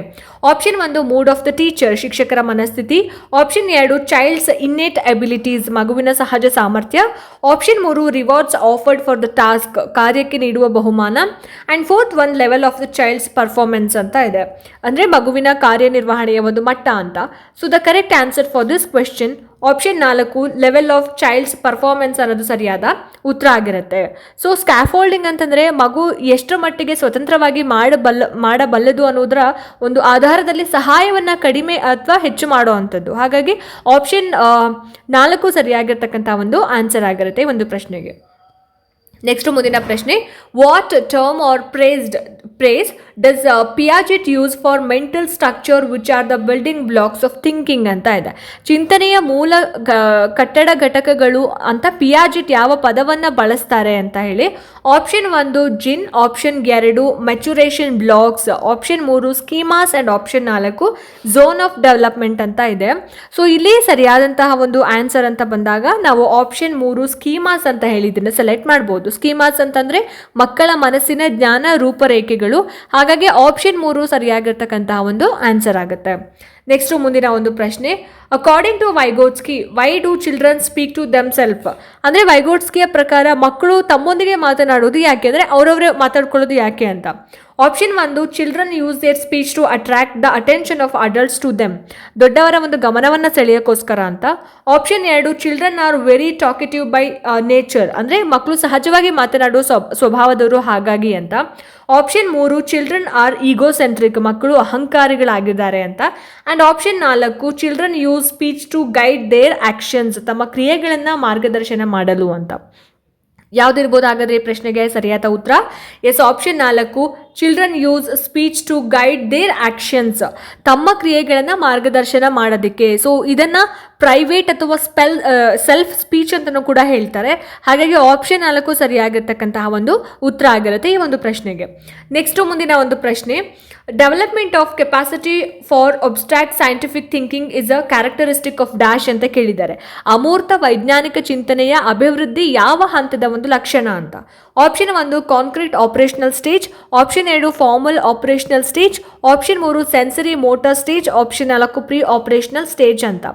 ಆಪ್ಷನ್ ಒಂದು, ಮೂಡ್ ಆಫ್ ದ ಟೀಚರ್, ಶಿಕ್ಷಕರ ಮನಸ್ಥಿತಿ. ಆಪ್ಷನ್ ಎರಡು, ಚೈಲ್ಡ್ಸ್ ಇನ್ನೇಟ್ ಅಬಿಲಿಟೀಸ್, ಮಗುವಿನ ಸಹಜ ಸಾಮರ್ಥ್ಯ. ಆಪ್ಷನ್ ಮೂರು, rewards offered for the task, ಕಾರ್ಯಕ್ಕೆ ನೀಡುವ ಬಹುಮಾನ. And fourth one, level of the child's performance ಅಂತ ಇದೆ. ಅಂದರೆ ಮಗುವಿನ ಕಾರ್ಯನಿರ್ವಹಣೆಯ ಒಂದು ಮಟ್ಟ ಅಂತ. So the correct answer for this question option ನಾಲ್ಕು ಲೆವೆಲ್ ಆಫ್ ಚೈಲ್ಡ್ಸ್ ಪರ್ಫಾರ್ಮೆನ್ಸ್ ಅನ್ನೋದು ಸರಿಯಾದ ಉತ್ತರ ಆಗಿರುತ್ತೆ. ಸೊ ಸ್ಕ್ಯಾಫೋಲ್ಡಿಂಗ್ ಅಂತಂದರೆ ಮಗು ಎಷ್ಟರ ಮಟ್ಟಿಗೆ ಸ್ವತಂತ್ರವಾಗಿ ಮಾಡಬಲ್ಲ, ಮಾಡಬಲ್ಲದು ಅನ್ನೋದರ ಒಂದು ಆಧಾರದಲ್ಲಿ ಸಹಾಯವನ್ನು ಕಡಿಮೆ ಅಥವಾ ಹೆಚ್ಚು ಮಾಡೋ ಅಂಥದ್ದು ಹಾಗಾಗಿ ಆಪ್ಷನ್ ನಾಲ್ಕು ಸರಿಯಾಗಿರ್ತಕ್ಕಂಥ ಒಂದು ಆನ್ಸರ್ ಆಗಿರುತ್ತೆ ಒಂದು ಪ್ರಶ್ನೆಗೆ. ನೆಕ್ಸ್ಟ್ ಮುಂದಿನ ಪ್ರಶ್ನೆ what term are praised praise uh, Piaget use for mental structure which are the building blocks of thinking ಅಂತ ಇದೆ. ಚಿಂತನೆಯ ಮೂಲ ಕಟ್ಟಡ ಘಟಕಗಳು ಅಂತ ಪಿಯಾಜೆಟ್ ಯಾವ ಪದವನ್ನು ಬಳಸ್ತಾರೆ ಅಂತ ಹೇಳಿ ಆಪ್ಷನ್ ಒಂದು ಜಿನ್ ಆಪ್ಷನ್ ಎರಡು ಮೆಚುರೇಷನ್ ಬ್ಲಾಕ್ಸ್ ಆಪ್ಷನ್ ಮೂರು ಸ್ಕೀಮಾಸ್ ಆ್ಯಂಡ್ ಆಪ್ಷನ್ ನಾಲ್ಕು ಝೋನ್ ಆಫ್ ಡೆವಲಪ್ಮೆಂಟ್ ಅಂತ ಇದೆ. ಸೊ ಇಲ್ಲಿ ಸರಿಯಾದಂತಹ ಒಂದು ಆನ್ಸರ್ ಅಂತ ಬಂದಾಗ ನಾವು ಆಪ್ಷನ್ ಮೂರು ಸ್ಕೀಮಾಸ್ ಅಂತ ಹೇಳಿದ್ದನ್ನು ಸೆಲೆಕ್ಟ್ ಮಾಡ್ಬೋದು. ಸ್ಕೀಮಾಸ್ ಅಂತಂದರೆ ಮಕ್ಕಳ ಮನಸ್ಸಿನ ಜ್ಞಾನ ರೂಪರೇಖೆಗಳು ಹಾಗಾಗಿ ಆಪ್ಷನ್ ಮೂರು ಸರಿಯಾಗಿರ್ತಕ್ಕಂತಹ ಒಂದು ಆನ್ಸರ್ ಆಗುತ್ತೆ. ನೆಕ್ಸ್ಟು ಮುಂದಿನ ಒಂದು ಪ್ರಶ್ನೆ. According to Vygotsky why do children speak to them self ಅಂದರೆ ವೈಗೋಟ್ಸ್ಕಿಯ ಪ್ರಕಾರ ಮಕ್ಕಳು ತಮ್ಮೊಂದಿಗೆ ಮಾತನಾಡೋದು ಯಾಕೆ ಅಂದರೆ ಅವರವರೇ ಮಾತಾಡ್ಕೊಳ್ಳೋದು ಯಾಕೆ ಅಂತ. ಆಪ್ಷನ್ ಒಂದು children use their speech to attract the attention of adults to them ದೊಡ್ಡವರ ಒಂದು ಗಮನವನ್ನು ಸೆಳೆಯೋಕ್ಕೋಸ್ಕರ ಅಂತ. ಆಪ್ಷನ್ ಎರಡು children are very talkative by nature ಅಂದರೆ ಮಕ್ಕಳು ಸಹಜವಾಗಿ ಮಾತನಾಡುವ ಸ್ವ, ಸ್ವಭಾವದವರು ಹಾಗಾಗಿ ಅಂತ. ಆಪ್ಷನ್ ಮೂರು ಚಿಲ್ಡ್ರನ್ ಆರ್ ಈಗೋಸೆಂಟ್ರಿಕ್ ಮಕ್ಕಳು ಅಹಂಕಾರಿಗಳಾಗಿದ್ದಾರೆ ಅಂತ. ಆ್ಯಂಡ್ ಆಪ್ಷನ್ ನಾಲ್ಕು children use speech to guide their actions ತಮ್ಮ ಕ್ರಿಯೆಗಳನ್ನು ಮಾರ್ಗದರ್ಶನ ಮಾಡಲು ಅಂತ. ಯಾವುದಿರ್ಬೋದು ಹಾಗಾದರೆ ಪ್ರಶ್ನೆಗೆ ಸರಿಯಾದ ಉತ್ತರ? ಎಸ್ ಆಪ್ಷನ್ ನಾಲ್ಕು children use speech to guide their actions ತಮ್ಮ ಕ್ರಿಯೆಗಳನ್ನು ಮಾರ್ಗದರ್ಶನ ಮಾಡೋದಕ್ಕೆ. ಸೊ ಇದನ್ನು ಪ್ರೈವೇಟ್ ಅಥವಾ ಸ್ಪೆಲ್ ಸೆಲ್ಫ್ ಸ್ಪೀಚ್ ಅಂತಲೂ ಕೂಡ ಹೇಳ್ತಾರೆ. ಹಾಗಾಗಿ ಆಪ್ಷನ್ ನಾಲ್ಕು ಸರಿಯಾಗಿರ್ತಕ್ಕಂತಹ ಒಂದು ಉತ್ತರ ಆಗಿರುತ್ತೆ ಈ ಒಂದು ಪ್ರಶ್ನೆಗೆ. ನೆಕ್ಸ್ಟು ಮುಂದಿನ ಒಂದು ಪ್ರಶ್ನೆ. Development of capacity for abstract scientific thinking is a characteristic of dash ಅಂತ ಕೇಳಿದ್ದಾರೆ. ಅಮೂರ್ತ ವೈಜ್ಞಾನಿಕ ಚಿಂತನೆಯ ಅಭಿವೃದ್ಧಿ ಯಾವ ಹಂತದ ಒಂದು ಲಕ್ಷಣ ಅಂತ. ಆಪ್ಷನ್ ಒಂದು ಕಾಂಕ್ರೀಟ್ ಆಪರೇಷನಲ್ ಸ್ಟೇಜ್ ಆಪ್ಷನ್ ಎರಡು ಫಾರ್ಮಲ್ ಆಪರೇಷನಲ್ ಸ್ಟೇಜ್ ಆಪ್ಷನ್ ಮೂರು ಸೆನ್ಸರಿ ಮೋಟರ್ ಸ್ಟೇಜ್ ಆಪ್ಷನ್ ನಾಲ್ಕು ಪ್ರೀ ಆಪರೇಷನಲ್ ಸ್ಟೇಜ್ ಅಂತ.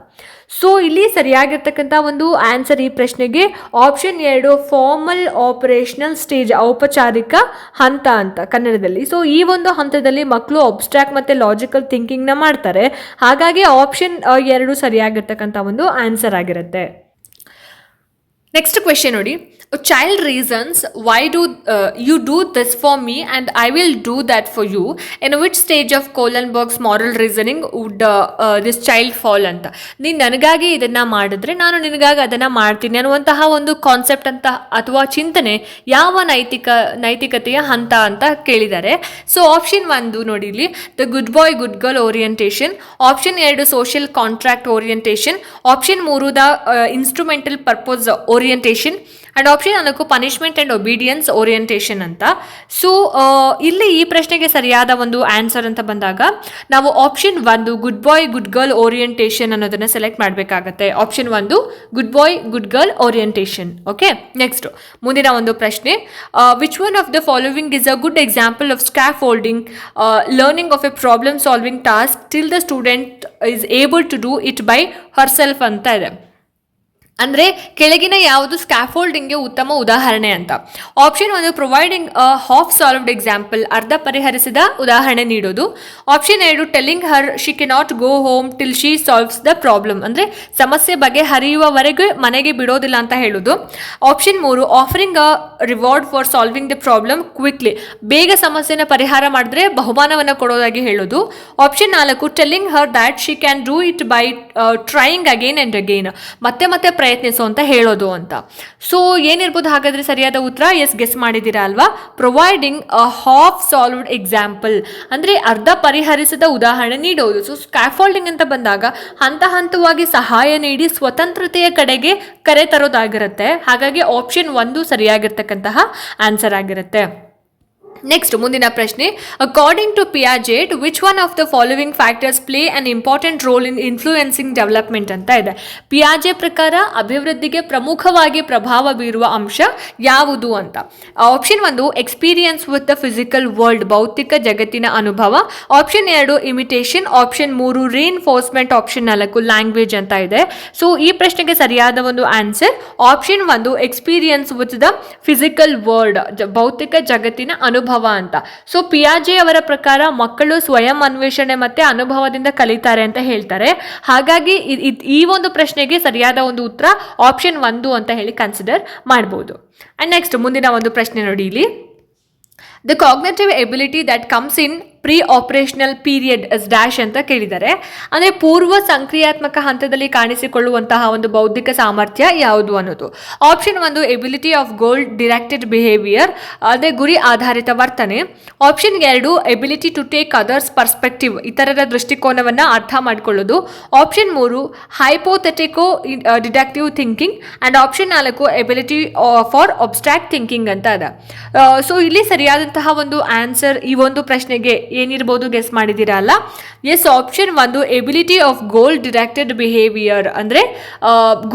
ಸೊ ಇಲ್ಲಿ ಸರಿಯಾಗಿರ್ತಕ್ಕಂಥ ಒಂದು ಆನ್ಸರ್ ಈ ಪ್ರಶ್ನೆಗೆ ಆಪ್ಷನ್ ಎರಡು ಫಾರ್ಮಲ್ ಆಪರೇಷನಲ್ ಸ್ಟೇಜ್ ಔಪಚಾರಿಕ ಹಂತ ಅಂತ ಕನ್ನಡದಲ್ಲಿ. ಸೊ ಈ ಒಂದು ಹಂತದಲ್ಲಿ ಮಕ್ಕಳು ಅಬ್ಸ್ಟ್ರಾಕ್ಟ್ ಮತ್ತು ಲಾಜಿಕಲ್ ಥಿಂಕಿಂಗ್ನ ಮಾಡ್ತಾರೆ. ಹಾಗಾಗಿ ಆಪ್ಷನ್ ಎರಡು ಸರಿಯಾಗಿರ್ತಕ್ಕಂಥ ಒಂದು ಆನ್ಸರ್ ಆಗಿರುತ್ತೆ. ನೆಕ್ಸ್ಟ್ ಕ್ವೆಶನ್ ನೋಡಿ. Child reasons why do you do this for me and I will do that for you in which stage of Kohlberg's moral reasoning would this child fall ಅಂತ? ನೀನು ನನಗಾಗಿ ಇದನ್ನು ಮಾಡಿದ್ರೆ ನಾನು ನಿನಗಾಗಿ ಅದನ್ನು ಮಾಡ್ತೀನಿ ಅನ್ನುವಂತಹ ಒಂದು ಕಾನ್ಸೆಪ್ಟ್ ಅಂತ ಅಥವಾ ಚಿಂತನೆ ಯಾವ ನೈತಿಕ, ನೈತಿಕತೆಯ ಹಂತ ಅಂತ ಕೇಳಿದ್ದಾರೆ. ಸೊ ಆಪ್ಷನ್ ಒಂದು ನೋಡಿ ಇಲ್ಲಿ the good boy good girl orientation option ಎರಡು ಸೋಷಿಯಲ್ ಕಾಂಟ್ರಾಕ್ಟ್ ಓರಿಯಂಟೇಷನ್ ಆಪ್ಷನ್ ಮೂರು the instrumental purpose orientation and option ನಾಲ್ಕು ಪನಿಷ್ಮೆಂಟ್ ಆ್ಯಂಡ್ ಒಬಿಡಿಯನ್ಸ್ ಓರಿಯೆಂಟೇಷನ್ ಅಂತ ಸೊ ಇಲ್ಲಿ ಈ ಪ್ರಶ್ನೆಗೆ ಸರಿಯಾದ ಒಂದು ಆನ್ಸರ್ ಅಂತ ಬಂದಾಗ, ನಾವು ಆಪ್ಷನ್ ಒಂದು good boy good girl orientation ಅನ್ನೋದನ್ನು ಸೆಲೆಕ್ಟ್ ಮಾಡಬೇಕಾಗತ್ತೆ. ಆಪ್ಷನ್ ಒಂದು good boy good girl orientation okay next ಮುಂದಿನ ಒಂದು ಪ್ರಶ್ನೆ. Which one of the following is a good example of scaffolding learning of a problem solving task till the student is able to do it by herself ಅಂತ ಇದೆ. ಅಂದರೆ ಕೆಳಗಿನ ಯಾವುದು ಸ್ಕ್ಯಾಫೋಲ್ಡಿಂಗ್ಗೆ ಉತ್ತಮ ಉದಾಹರಣೆ ಅಂತ. ಆಪ್ಷನ್ ಒಂದು providing a half solved example ಅರ್ಧ ಪರಿಹರಿಸಿದ ಉದಾಹರಣೆ ನೀಡೋದು. ಆಪ್ಷನ್ ಎರಡು telling her she cannot go home till she solves the problem ಅಂದರೆ ಸಮಸ್ಯೆ ಬಗೆಹರಿಯುವವರೆಗೆ ಮನೆಗೆ ಬಿಡೋದಿಲ್ಲ ಅಂತ ಹೇಳೋದು. ಆಪ್ಷನ್ ಮೂರು offering a reward for solving the problem quickly ಬೇಗ ಸಮಸ್ಯೆನ ಪರಿಹಾರ ಮಾಡಿದ್ರೆ ಬಹುಮಾನವನ್ನು ಕೊಡೋದಾಗಿ ಹೇಳೋದು. ಆಪ್ಷನ್ ನಾಲ್ಕು telling her that she can do it by trying again and again ಮತ್ತೆ ಮತ್ತೆ ಪ್ರಯತ್ನಿಸು ಅಂತ ಹೇಳೋದು ಅಂತ. ಸೊ ಏನಿರ್ಬೋದು ಹಾಗಾದ್ರೆ ಸರಿಯಾದ ಉತ್ತರ? ಎಸ್ ಗೆಸ್ ಮಾಡಿದ್ದೀರಾ ಅಲ್ವಾ? Providing a half solved example ಅಂದರೆ ಅರ್ಧ ಪರಿಹರಿಸಿದ ಉದಾಹರಣೆ ನೀಡೋದು. ಸೊ ಸ್ಕ್ಯಾಫೋಲ್ಡಿಂಗ್ ಅಂತ ಬಂದಾಗ ಹಂತ ಹಂತವಾಗಿ ಸಹಾಯ ನೀಡಿ ಸ್ವತಂತ್ರತೆಯ ಕಡೆಗೆ ಕರೆ ತರೋದಾಗಿರುತ್ತೆ. ಹಾಗಾಗಿ ಆಪ್ಷನ್ ಒಂದು ಸರಿಯಾಗಿರ್ತಕ್ಕಂತಹ ಆನ್ಸರ್ ಆಗಿರುತ್ತೆ. ನೆಕ್ಸ್ಟ್ ಮುಂದಿನ ಪ್ರಶ್ನೆ. According to Piaget which one of the following factors play an important role in influencing development ಅಂತ ಇದೆ. ಪಿಯಾಜೆ ಪ್ರಕಾರ ಅಭಿವೃದ್ಧಿಗೆ ಪ್ರಮುಖವಾಗಿ ಪ್ರಭಾವ ಬೀರುವ ಅಂಶ ಯಾವುದು ಅಂತ. ಆಪ್ಷನ್ ಒಂದು experience with the physical world ಭೌತಿಕ ಜಗತ್ತಿನ ಅನುಭವ. ಆಪ್ಷನ್ ಎರಡು ಇಮಿಟೇಷನ್ ಆಪ್ಷನ್ ಮೂರು ರೀಇನ್ಫೋರ್ಸ್ಮೆಂಟ್ ಆಪ್ಷನ್ ನಾಲ್ಕು ಲ್ಯಾಂಗ್ವೇಜ್ ಅಂತ ಇದೆ. ಸೊ ಈ ಪ್ರಶ್ನೆಗೆ ಸರಿಯಾದ ಒಂದು ಆನ್ಸರ್ ಆಪ್ಷನ್ ಒಂದು experience with the physical world ಭೌತಿಕ ಜಗತ್ತಿನ ಅನುಭವ ಅಂತ. ಸೊ ಪಿಯಾಜೆ ಅವರ ಪ್ರಕಾರ ಮಕ್ಕಳು ಸ್ವಯಂ ಅನ್ವೇಷಣೆ ಮತ್ತೆ ಅನುಭವದಿಂದ ಕಲಿತಾರೆ ಅಂತ ಹೇಳ್ತಾರೆ. ಹಾಗಾಗಿ ಈ ಒಂದು ಪ್ರಶ್ನೆಗೆ ಸರಿಯಾದ ಒಂದು ಉತ್ತರ ಆಪ್ಷನ್ ಒಂದು ಅಂತ ಹೇಳಿ ಕನ್ಸಿಡರ್ ಮಾಡ್ಬೋದು. ಅಂಡ್ ನೆಕ್ಸ್ಟ್ ಮುಂದಿನ ಒಂದು ಪ್ರಶ್ನೆ ನೋಡಿ ಇಲ್ಲಿ. The cognitive ability that comes in pre operational period dash ಅಂತ ಕೇಳಿದ್ದಾರೆ. ಅಂದರೆ ಪೂರ್ವ ಸಂಕ್ರಿಯಾತ್ಮಕ ಹಂತದಲ್ಲಿ ಕಾಣಿಸಿಕೊಳ್ಳುವಂತಹ ಒಂದು ಬೌದ್ಧಿಕ ಸಾಮರ್ಥ್ಯ ಯಾವುದು ಅನ್ನೋದು. ಆಪ್ಷನ್ ಒಂದು ability of goal directed behaviour ಅದೇ ಗುರಿ ಆಧಾರಿತ ವರ್ತನೆ. ಆಪ್ಷನ್ ಎರಡು ability to take others' perspective ಇತರರ ದೃಷ್ಟಿಕೋನವನ್ನು ಅರ್ಥ ಮಾಡಿಕೊಳ್ಳೋದು. ಆಪ್ಷನ್ ಮೂರು hypothetico deductive thinking and option ನಾಲ್ಕು ಎಬಿಲಿಟಿ ಫಾರ್ ಅಬ್ಸ್ಟ್ರಾಕ್ಟ್ ಥಿಂಕಿಂಗ್ ಅಂತ ಅದ. ಸೊ ಇಲ್ಲಿ ಸರಿಯಾದಂತಹ ಒಂದು ಆನ್ಸರ್ ಈ ಒಂದು ಪ್ರಶ್ನೆಗೆ ಏನಿರ್ಬೋದು ಗೆಸ್ ಮಾಡಿದ್ದೀರಾ ಅಲ್ಲ? ಎಸ್ ಆಪ್ಷನ್ ಒಂದು ability of goal directed behaviour ಅಂದರೆ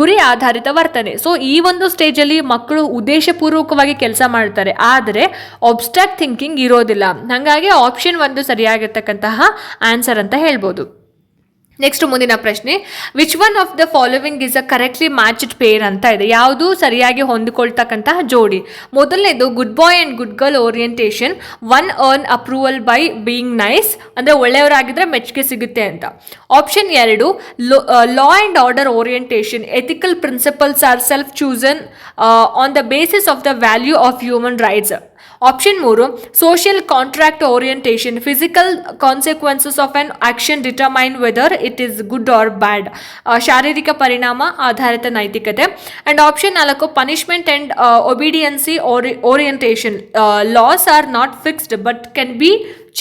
ಗುರಿ ಆಧಾರಿತ ವರ್ತನೆ. ಸೊ ಈ ಒಂದು ಸ್ಟೇಜಲ್ಲಿ ಮಕ್ಕಳು ಉದ್ದೇಶಪೂರ್ವಕವಾಗಿ ಕೆಲಸ ಮಾಡ್ತಾರೆ. ಆದರೆ ಒಬ್ಸ್ಟ್ರಾಕ್ಟ್ ಥಿಂಕಿಂಗ್ ಇರೋದಿಲ್ಲ. ಹಾಗಾಗಿ ಆಪ್ಷನ್ ಒಂದು ಸರಿಯಾಗಿರ್ತಕ್ಕಂತಹ ಆನ್ಸರ್ ಅಂತ ಹೇಳ್ಬೋದು. ನೆಕ್ಸ್ಟ್ ಮುಂದಿನ ಪ್ರಶ್ನೆ which one of the following is a correctly matched pair ಅಂತ ಇದೆ. ಯಾವುದು ಸರಿಯಾಗಿ ಹೊಂದಿಕೊಳ್ತಕ್ಕಂತಹ ಜೋಡಿ? ಮೊದಲನೇದು good boy and good girl orientation one earn approval by being nice ಅಂದರೆ ಒಳ್ಳೆಯವರಾಗಿದ್ದರೆ ಮೆಚ್ಚುಗೆ ಸಿಗುತ್ತೆ ಅಂತ. ಆಪ್ಷನ್ ಎರಡು law and order orientation ethical principles are self chosen on the basis of the value of human rights option ಮೂರು social contract orientation physical consequences of an action determine whether it is good or bad ಶಾರೀರಿಕ ಪರಿಣಾಮ, ಆಧಾರಿತ ನೈತಿಕತೆ. And option ನಾಲ್ಕು punishment and obedience ori orientation laws are not fixed but can be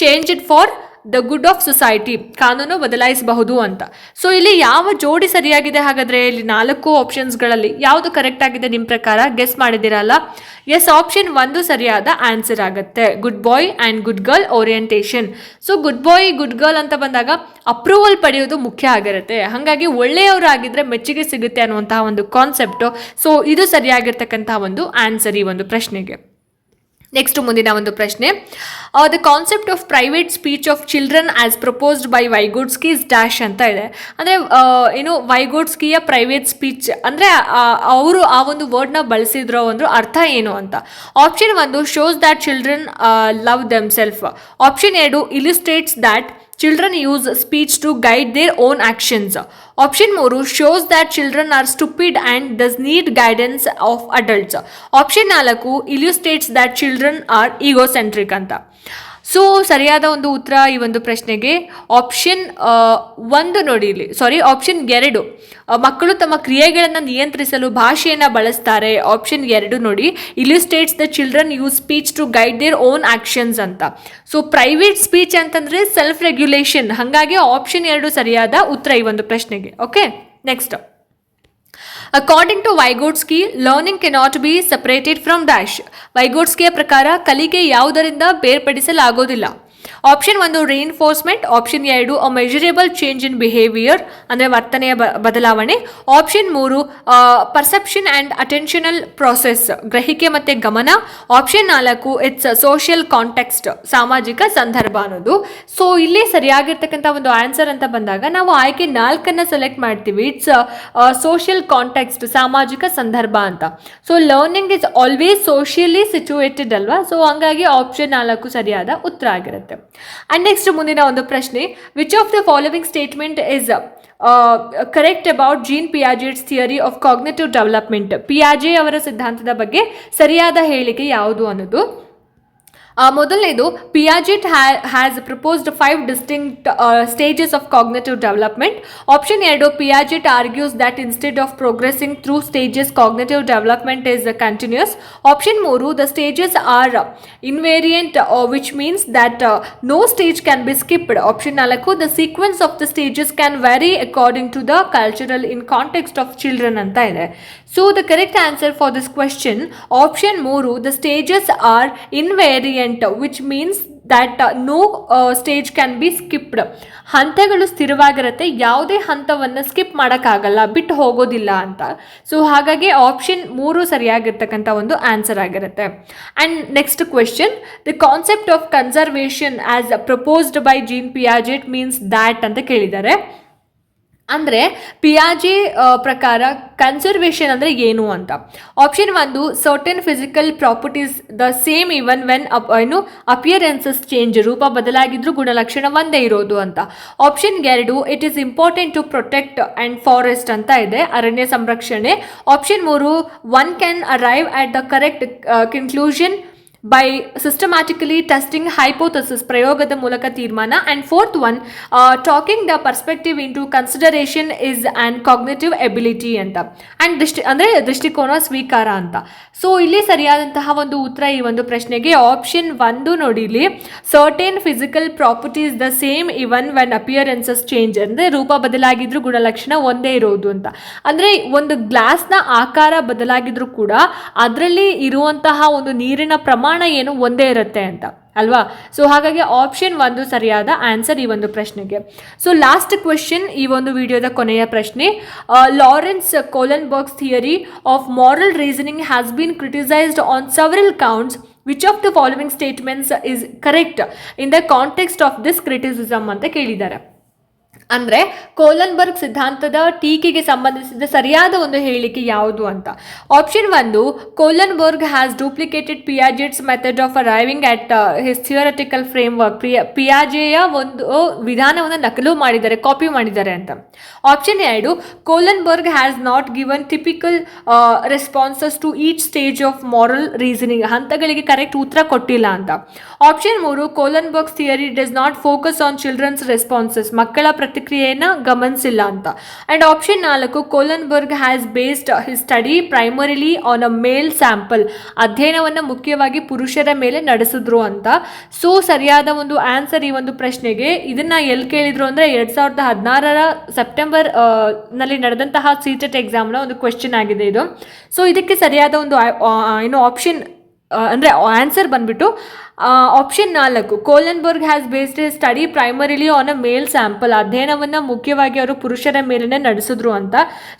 changed for the good of society ಕಾನೂನು ಬದಲಾಯಿಸಬಹುದು ಅಂತ. So ಇಲ್ಲಿ ಯಾವ ಜೋಡಿ ಸರಿಯಾಗಿದೆ ಹಾಗಾದರೆ ಇಲ್ಲಿ ನಾಲ್ಕು ಆಪ್ಷನ್ಸ್ಗಳಲ್ಲಿ ಯಾವುದು ಕರೆಕ್ಟ್ ಆಗಿದೆ ನಿಮ್ಮ ಪ್ರಕಾರ? ಗೆಸ್ ಮಾಡಿದಿರಲ್ಲ ಎಸ್ ಆಪ್ಷನ್ ಒಂದು ಸರಿಯಾದ ಆನ್ಸರ್ ಆಗುತ್ತೆ. Good boy and good girl orientation so good boy good girl ಅಂತ ಬಂದಾಗ ಅಪ್ರೂವಲ್ ಪಡೆಯೋದು ಮುಖ್ಯ ಆಗಿರುತ್ತೆ. ಹಾಗಾಗಿ ಒಳ್ಳೆಯವರಾಗಿದ್ದರೆ ಮೆಚ್ಚುಗೆ ಸಿಗುತ್ತೆ ಅನ್ನುವಂತಹ ಒಂದು ಕಾನ್ಸೆಪ್ಟು ಸೊ ಇದು ಸರಿಯಾಗಿರ್ತಕ್ಕಂತಹ ಒಂದು ಆನ್ಸರ್ ಈ ಒಂದು ಪ್ರಶ್ನೆಗೆ. ನೆಕ್ಸ್ಟ್ ಮುಂದಿನ ಒಂದು ಪ್ರಶ್ನೆ. The concept of private speech of children as proposed by Vygotsky is dash ಅಂತ ಇದೆ. ಅಂದರೆ ಏನು ವೈಗೋಡ್ಸ್ಕಿಯ ಪ್ರೈವೇಟ್ ಸ್ಪೀಚ್ ಅಂದರೆ ಅವರು ಆ ಒಂದು ವರ್ಡ್ನ ಬಳಸಿದ್ರೋ ಅಂದ್ರೆ ಅರ್ಥ ಏನು ಅಂತ. ಆಪ್ಷನ್ ಒಂದು shows that children love them self option ಎರಡು illustrates that children use speech to guide their own actions option ಮೂರು shows that children are stupid and does need guidance of adults option ನಾಲ್ಕು illustrates that children are egocentric ಅಂತ. So ಸರಿಯಾದ ಒಂದು ಉತ್ತರ ಈ ಒಂದು ಪ್ರಶ್ನೆಗೆ ಆಪ್ಷನ್ ಒಂದು ನೋಡಿ ಇಲ್ಲಿ. ಸಾರಿ ಆಪ್ಷನ್ ಎರಡು. ಮಕ್ಕಳು ತಮ್ಮ ಕ್ರಿಯೆಗಳನ್ನು ನಿಯಂತ್ರಿಸಲು ಭಾಷೆಯನ್ನು ಬಳಸ್ತಾರೆ. ಆಪ್ಷನ್ ಎರಡು ನೋಡಿ. Illustrates the children use speech to guide their own actions ಅಂತ. ಸೊ ಪ್ರೈವೇಟ್ ಸ್ಪೀಚ್ ಅಂತಂದರೆ ಸೆಲ್ಫ್ ರೆಗ್ಯುಲೇಷನ್ ಹಾಗಾಗಿ ಆಪ್ಷನ್ ಎರಡು ಸರಿಯಾದ ಉತ್ತರ ಈ ಒಂದು ಪ್ರಶ್ನೆಗೆ. Okay next according to Vygotsky learning cannot be separated from dash ವೈಗೋಡ್ಸ್ಕಿಯ ಪ್ರಕಾರ ಕಲಿಕೆ ಯಾವುದರಿಂದ ಬೇರ್ಪಡಿಸಲಾಗೋದಿಲ್ಲ. ಆಪ್ಷನ್ ಒಂದು ರಿಇನ್ಫೋರ್ಸ್ಮೆಂಟ್ ಆಪ್ಷನ್ ಎರಡು a measurable change in behaviour ಅಂದರೆ ವರ್ತನೆಯ ಬದಲಾವಣೆ. ಆಪ್ಷನ್ ಮೂರು ಪರ್ಸೆಪ್ಷನ್ ಆ್ಯಂಡ್ ಅಟೆನ್ಷನಲ್ ಪ್ರೋಸೆಸ್ ಗ್ರಹಿಕೆ ಮತ್ತು ಗಮನ. ಆಪ್ಷನ್ ನಾಲ್ಕು ಇಟ್ಸ್ ಸೋಷಿಯಲ್ ಕಾಂಟೆಕ್ಸ್ಟ್ ಸಾಮಾಜಿಕ ಸಂದರ್ಭ ಅನ್ನೋದು. ಸೊ ಇಲ್ಲಿ ಸರಿಯಾಗಿರ್ತಕ್ಕಂಥ ಒಂದು ಆನ್ಸರ್ ಅಂತ ಬಂದಾಗ ನಾವು ಆಯ್ಕೆ ನಾಲ್ಕನ್ನು ಸೆಲೆಕ್ಟ್ ಮಾಡ್ತೀವಿ. ಇಟ್ಸ್ ಸೋಷಿಯಲ್ ಕಾಂಟೆಕ್ಸ್ಟ್ ಸಾಮಾಜಿಕ ಸಂದರ್ಭ ಅಂತ. So learning is always socially situated ಅಲ್ವಾ? ಸೊ ಹಂಗಾಗಿ ಆಪ್ಷನ್ ನಾಲ್ಕು ಸರಿಯಾದ ಉತ್ತರ ಆಗಿರುತ್ತೆ. ಅಂಡ್ ನೆಕ್ಸ್ಟ್ ಮುಂದಿನ ಒಂದು ಪ್ರಶ್ನೆ which of the following statement is correct about Jean Piaget's theory of cognitive development ಪಿಯಾಜೆ ಅವರ ಸಿದ್ಧಾಂತದ ಬಗ್ಗೆ ಸರಿಯಾದ ಹೇಳಿಕೆ ಯಾವುದು ಅನ್ನೋದು ಮೊದಲನೇದು Piaget has proposed five distinct stages of cognitive development option ಎರಡು Piaget argues that instead of progressing through stages cognitive development is continuous option ಮೂರು the stages are invariant which means that no stage can be skipped option ನಾಲ್ಕು the sequence of the stages can vary according to the cultural in context of children ಅಂತ ಇದೆ. So the correct answer for this question option ಮೂರು the stages are invariant which means that no stage can be skipped ಹಂತಗಳು ಸ್ಥಿರವಾಗಿರುತ್ತೆ, ಯಾವುದೇ ಹಂತವನ್ನು skip ಮಾಡೋಕ್ಕಾಗಲ್ಲ, ಬಿಟ್ಟು ಹೋಗೋದಿಲ್ಲ ಅಂತ. ಸೊ ಹಾಗಾಗಿ ಆಪ್ಷನ್ ಮೂರು ಸರಿಯಾಗಿರ್ತಕ್ಕಂಥ ಒಂದು ಆನ್ಸರ್ ಆಗಿರುತ್ತೆ. And next question the concept of conservation as proposed by Jean Piaget means that ಅಂತ ಕೇಳಿದ್ದಾರೆ. ಅಂದರೆ ಪಿಯಾಜೆ ಪ್ರಕಾರ ಕನ್ಸರ್ವೇಷನ್ ಅಂದರೆ ಏನು ಅಂತ. ಆಪ್ಷನ್ ಒಂದು certain physical properties the same even when up ಏನು ಅಪಿಯರೆನ್ಸಸ್ ಚೇಂಜ್ ರೂಪ ಬದಲಾಗಿದ್ರೂ ಗುಣಲಕ್ಷಣ ಒಂದೇ ಇರೋದು ಅಂತ. ಆಪ್ಷನ್ ಎರಡು it is important to protect and forest ಅಂತ ಇದೆ, ಅರಣ್ಯ ಸಂರಕ್ಷಣೆ. ಆಪ್ಷನ್ ಮೂರು one can arrive at the correct conclusion by systematically testing hypothesis ಪ್ರಯೋಗದ ಮೂಲಕ ತೀರ್ಮಾನ. And fourth one talking the perspective into consideration is and cognitive ability ಅಂತ. And ದೃಷ್ಟಿ, ಅಂದರೆ ದೃಷ್ಟಿಕೋನ ಸ್ವೀಕಾರ ಅಂತ. ಸೊ ಇಲ್ಲಿ ಸರಿಯಾದಂತಹ ಒಂದು ಉತ್ತರ ಈ ಒಂದು ಪ್ರಶ್ನೆಗೆ. ಆಪ್ಷನ್ ಒಂದು ನೋಡಿಲಿ certain physical properties the same even when appearances change ಅಂದರೆ ರೂಪ ಬದಲಾಗಿದ್ರೂ ಗುಣಲಕ್ಷಣ ಒಂದೇ ಇರೋದು ಅಂತ. ಅಂದರೆ ಒಂದು ಗ್ಲಾಸ್ನ ಆಕಾರ ಬದಲಾಗಿದ್ರೂ ಕೂಡ ಅದರಲ್ಲಿ ಇರುವಂತಹ ಒಂದು ನೀರಿನ ಪ್ರಮಾಣ ಏನು ಒಂದೇ ಇರುತ್ತೆ ಅಂತ, ಅಲ್ವಾ? ಸೊ ಹಾಗಾಗಿ ಆಪ್ಷನ್ ಒಂದು ಸರಿಯಾದ ಆನ್ಸರ್ ಈ ಒಂದು ಪ್ರಶ್ನೆಗೆ. ಸೊ ಲಾಸ್ಟ್ ಕ್ವೆಶನ್ ಈ ಒಂದು ವಿಡಿಯೋದ ಕೊನೆಯ ಪ್ರಶ್ನೆ. Lawrence Kohlberg's theory of moral reasoning has been criticised on several counts which of the following statements is correct in the context of this criticism ಅಂತ ಕೇಳಿದ್ದಾರೆ. ಅಂದರೆ ಕೋಲನ್ಬರ್ಗ್ ಸಿದ್ಧಾಂತದ ಟೀಕೆಗೆ ಸಂಬಂಧಿಸಿದ ಸರಿಯಾದ ಒಂದು ಹೇಳಿಕೆ ಯಾವುದು ಅಂತ. ಆಪ್ಷನ್ ಒಂದು, Kohlberg has duplicated Piaget's method of arriving at his theoretical framework work ಪಿಯಾಜೆಯ ಒಂದು ವಿಧಾನವನ್ನು ನಕಲು ಮಾಡಿದ್ದಾರೆ ಕಾಪಿ ಮಾಡಿದ್ದಾರೆ ಅಂತ. ಆಪ್ಷನ್ ಎರಡು, Kohlberg has not given typical responses to each stage of moral reasoning ಹಂತಗಳಿಗೆ ಕರೆಕ್ಟ್ ಉತ್ತರ ಕೊಟ್ಟಿಲ್ಲ ಅಂತ. ಆಪ್ಷನ್ ಮೂರು, Kohlberg's theory does not focus on children's responses ಮಕ್ಕಳ ಪ್ರತಿಕ್ರಿಯೆಯನ್ನು ಗಮನಿಸಿಲ್ಲ ಅಂತ. ಆ್ಯಂಡ್ ಆಪ್ಷನ್ ನಾಲ್ಕು, Kohlberg has based he study primarily on a male sample ಅಧ್ಯಯನವನ್ನು ಮುಖ್ಯವಾಗಿ ಪುರುಷರ ಮೇಲೆ ನಡೆಸಿದ್ರು ಅಂತ. ಸೊ ಸರಿಯಾದ ಒಂದು ಆನ್ಸರ್ ಈ ಒಂದು ಪ್ರಶ್ನೆಗೆ. ಇದನ್ನು ಎಲ್ಲಿ ಕೇಳಿದ್ರು ಅಂದರೆ ಎರಡು ಸಾವಿರದ ಹದಿನಾರರ ಸೆಪ್ಟೆಂಬರ್ನಲ್ಲಿ ನಡೆದಂತಹ ಸಿಟೆಟ್ ಎಕ್ಸಾಮ್ನ ಒಂದು ಕ್ವೆಶ್ಚನ್ ಆಗಿದೆ ಇದು. ಸೊ ಇದಕ್ಕೆ ಸರಿಯಾದ ಒಂದು ಏನು ಆಪ್ಷನ್ ಅಂದರೆ ಆನ್ಸರ್ ಬಂದ್ಬಿಟ್ಟು ಆಪ್ಷನ್ ನಾಲ್ಕು Kohlberg has based study primarily on a male sample ಅಧ್ಯಯನವನ್ನು ಮುಖ್ಯವಾಗಿ ಅವರು ಪುರುಷರ ಮೇಲೇ ನಡೆಸಿದ್ರು ಅಂತ.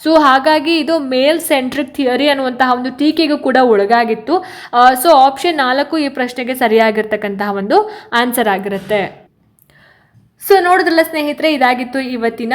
ಸೊ ಹಾಗಾಗಿ ಇದು ಮೇಲ್ ಸೆಂಟ್ರಿಕ್ ಥಿಯರಿ ಅನ್ನುವಂತಹ ಒಂದು ಟೀಕೆಗೂ ಕೂಡ ಒಳಗಾಗಿತ್ತು. ಸೊ ಆಪ್ಷನ್ ನಾಲ್ಕು ಈ ಪ್ರಶ್ನೆಗೆ ಸರಿಯಾಗಿರ್ತಕ್ಕಂತಹ ಒಂದು ಆನ್ಸರ್ ಆಗಿರುತ್ತೆ. ಸೊ ನೋಡಿದ್ರಲ್ಲ ಸ್ನೇಹಿತರೆ, ಇದಾಗಿತ್ತು ಇವತ್ತಿನ